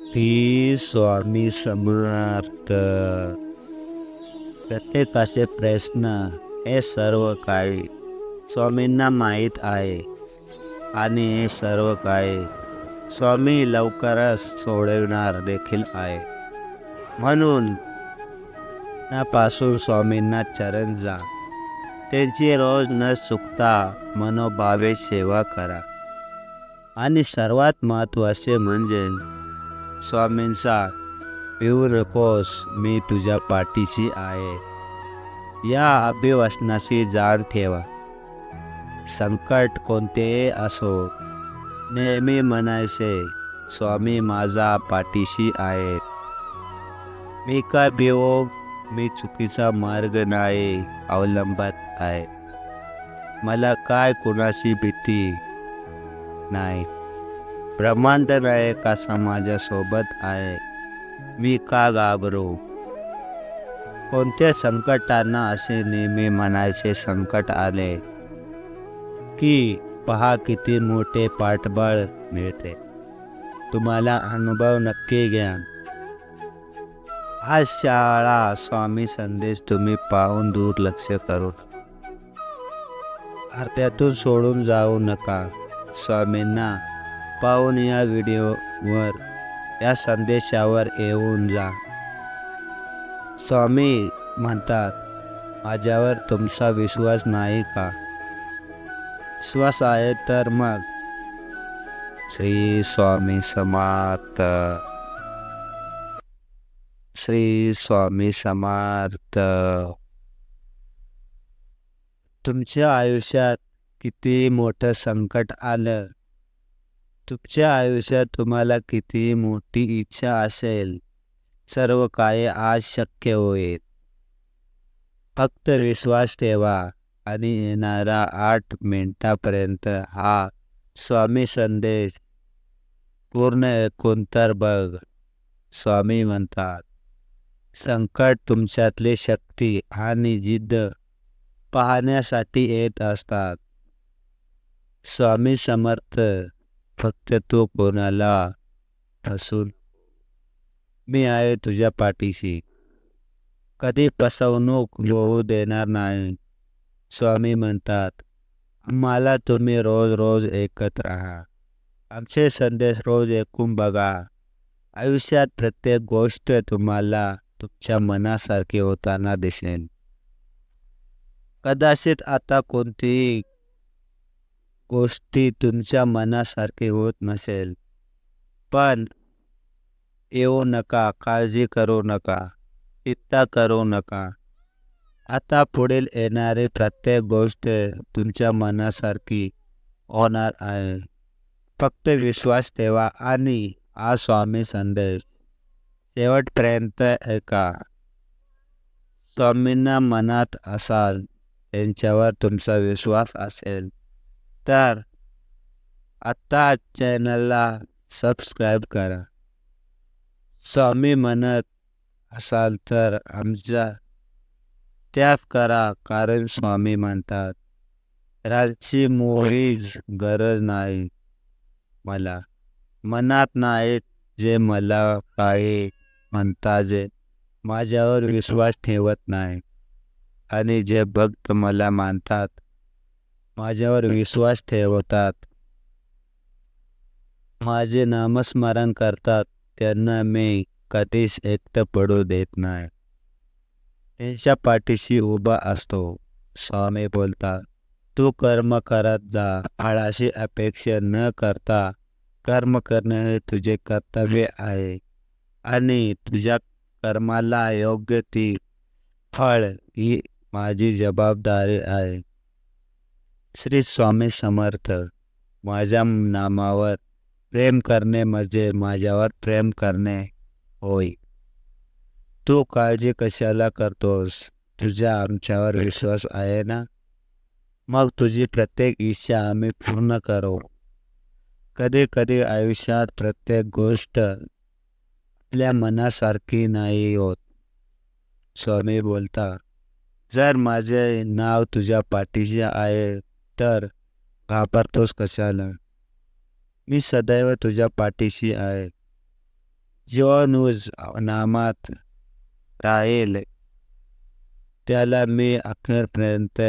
ती स्वामी समर्थ. प्रत्येकाचे प्रश्न हे सर्व काही स्वामींना माहीत आहे आणि हे सर्व काही स्वामी लवकरच सोडविणार देखील आहे. म्हणून त्यापासून स्वामींना चरण जा. त्यांची रोज न चुकता मनोभावे सेवा करा. आणि सर्वात महत्त्वाचे म्हणजे स्वामींचा पिऊ मी तुझ्या पाठीशी आहे. या अभिवचनाची जाण ठेवा. संकट कोणतेही असो नेहमी म्हणायचे स्वामी माझा पाठीशी आहे. मी काय भिवो मी चुकीचा मार्ग नाही अवलंबत आहे. मला काय कोणाशी भीती नाही. ब्रह्मांड राय कसा समाजासोबत आहे. मी का घाबरू? कोणत्या संकटांना असे नेहमी म्हणायचे संकट आले? की पहा किती मोठे पाठबळ मिळते. तुम्हाला अनुभव नक्की घ्या. हा शाळा स्वामी संदेश तुम्ही पाहून दुर्लक्ष करू. त्यातून सोडून जाऊ नका. स्वामींना पाहून या व्हिडिओवर या संदेशावर येऊन जा. स्वामी म्हणतात माझ्यावर तुमचा विश्वास नाही का? विश्वास आहे तर मग. श्री स्वामी समर्थ. श्री स्वामी समर्थ. तुमच्या आयुष्यात किती मोठं संकट आलं? तुमच्या आयुष्यात तुम्हाला किती मोठी इच्छा असेल? सर्व काही आज शक्य होईल. फक्त विश्वास ठेवा आणि येणारा आठ मिनिटापर्यंत हा स्वामी संदेश पूर्ण ऐकून तर बघ स्वामी म्हणतात. संकट तुमच्यातली शक्ती आणि जिद्द पाहण्यासाठी येत असतात. स्वामी समर्थ फक्त तू कोणाला फसून मी आहे तुझ्या पाठीशी. कधी फसवणूक होऊ देणार नाही स्वामी म्हणतात. मला तुम्ही रोज रोज ऐकत राहा. आमचे संदेश रोज ऐकून बघा. आयुष्यात प्रत्येक गोष्ट तुम्हाला तुमच्या मनासारखी होताना दिसेल. कदाचित आता कोणतीही गोष्टी तुमच्या मनासारखी होत नसेल. पण येऊ नका काळजी करू नका चिंता करू नका. आता पुढील येणारी प्रत्येक गोष्ट तुमच्या मनासारखी होणार आहे. फक्त विश्वास ठेवा आणि हा स्वामी संदेश. शेवटपर्यंत ऐका. स्वामींना मनात असाल त्यांच्यावर तुमचा विश्वास असेल. तर आत्ता चॅनलला सबस्क्राईब करा. स्वामी म्हणत असाल तर आमचा त्याग करा कारण स्वामी म्हणतात राजची मोहीच गरज नाही मला. मनात नाहीत जे मला काही म्हणता जे माझ्यावर विश्वास ठेवत नाही. आणि जे भक्त मला मानतात माझ्यावर विश्वास ठेवतात. माझे नामस्मरण करतात. त्यांना मी कधीच एकटं पडू देत नाही. त्यांच्या पाठीशी उभा असतो. स्वामी बोलतात तू कर्म करत जा. आळाशी अपेक्षा न करता कर्म करणे हे तुझे कर्तव्य आहे. आणि तुझ्या कर्माला योग्य ती फळ ही माझी जबाबदारी आहे. श्री स्वामी समर्थ माझ्या नामावर प्रेम करणे म्हणजे माझ्यावर प्रेम करणे होय. तू काळजी कशाला करतोस? तुझ्या आमच्यावर विश्वास आहे ना? मग तुझी प्रत्येक इच्छा आम्ही पूर्ण करू. कधी कधी आयुष्यात प्रत्येक गोष्ट आपल्या मनासारखी नाही होत. स्वामी बोलता जर माझे नाव तुझ्या पाठीशी आहे तर घाबरतोस कशाला? मी सदैव तुझ्या पाठीशी आहे. जीवाणूज नामात राहील त्याला मी अखेरपर्यंत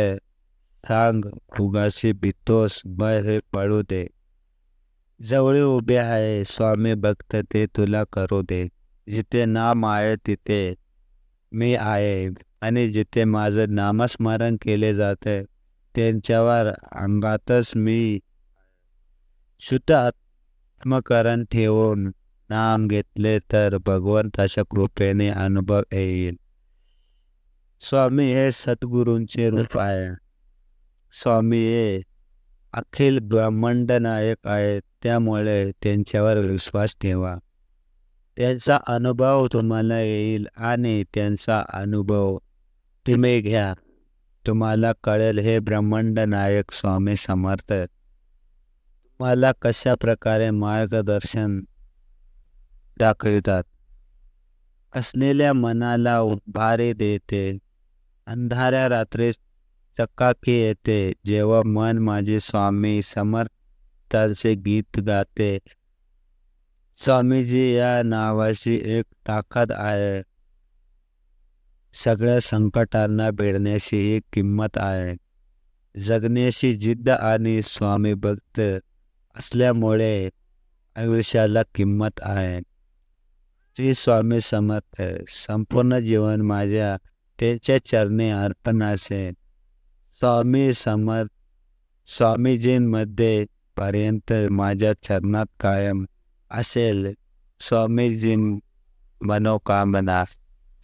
सांग फुगाशी भीतोस बर हे पडू दे. जवळ उभे आहे स्वामी भक्त ते तुला करू दे. जिथे नाम आहे तिथे मी आहे. आणि जिथे माझं नामस्मरण केले जाते त्यांच्यावर अंगातच मी शुद्ध आत्मकरण ठेवून नाम घेतले तर भगवंताच्या कृपेने अनुभव येईल. स्वामी हे सद्गुरूंचे रूप आहे. स्वामी हे अखिल ब्रह्मांड नायक आहेत. त्यामुळे त्यांच्यावर विश्वास ठेवा. त्यांचा अनुभव तुम्हाला येईल आणि त्यांचा अनुभव तुम्ही घ्या. तुम्हाला कळेल हे ब्रह्मांड नायक स्वामी समर्थ तुम्हाला कशा प्रकारे मार्गदर्शन दाखवितात? असलेल्या मनाला उभारी देते. अंधाऱ्या रात्री चकाकी येते. जेव्हा मन माझे स्वामी समर्थांचे गीत गाते. स्वामीजी या नावाची एक ताकद आहे. सगळ्या संकटांना भेडण्याची ही किंमत आहे. जगण्याची जिद्द आणि स्वामी भक्त असल्यामुळे आयुष्याला किंमत आहे. श्री स्वामी समर्थ संपूर्ण जीवन माझ्या त्याच्या चरणी अर्पण असेल स्वामी समर्थ स्वामीजींमध्ये पर्यंत माझ्या चरणात कायम असेल. स्वामीजी मनोकामना